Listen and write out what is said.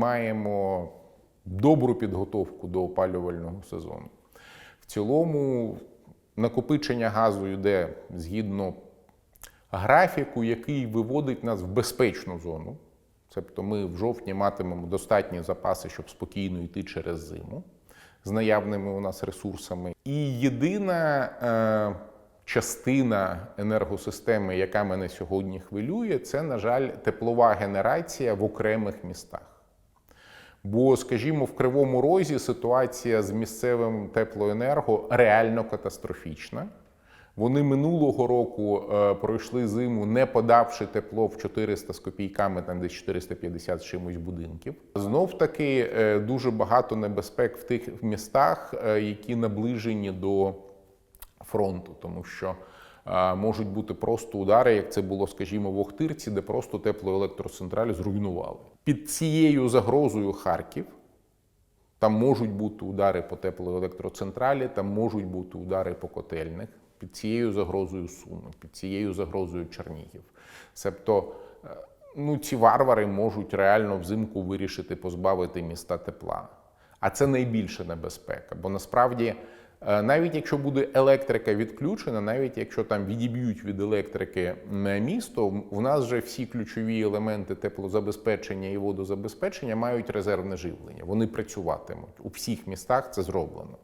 маємо добру підготовку до опалювального сезону. В цілому накопичення газу йде згідно графіку, який виводить нас в безпечну зону. Тобто ми в жовтні матимемо достатні запаси, щоб спокійно йти через зиму з наявними у нас ресурсами. І єдина е, частина енергосистеми, яка мене сьогодні хвилює, це, на жаль, теплова генерація в окремих містах. Бо, скажімо, в Кривому Розі ситуація з місцевим теплоенерго реально катастрофічна. Вони минулого року е, пройшли зиму, не подавши тепло в 400 з копійками, там десь 450 з чимось будинків. Знов таки е, дуже багато небезпек в тих містах, е, які наближені до фронту, тому що можуть бути просто удари, як це було, скажімо, в Охтирці, де просто теплоелектроцентраль зруйнували. Під цією загрозою Харків. Там можуть бути удари по теплоелектроцентралі, там можуть бути удари по котельних під цією загрозою Суми, під цією загрозою Чернігів. Себто, е, ну, ці варвари можуть реально взимку вирішити позбавити міста тепла. А це найбільша небезпека. Бо насправді, навіть якщо буде електрика відключена, навіть якщо там відіб'ють від електрики е, місто, в нас вже всі ключові елементи теплозабезпечення і водозабезпечення мають резервне живлення. Вони працюватимуть у всіх містах. Це зроблено.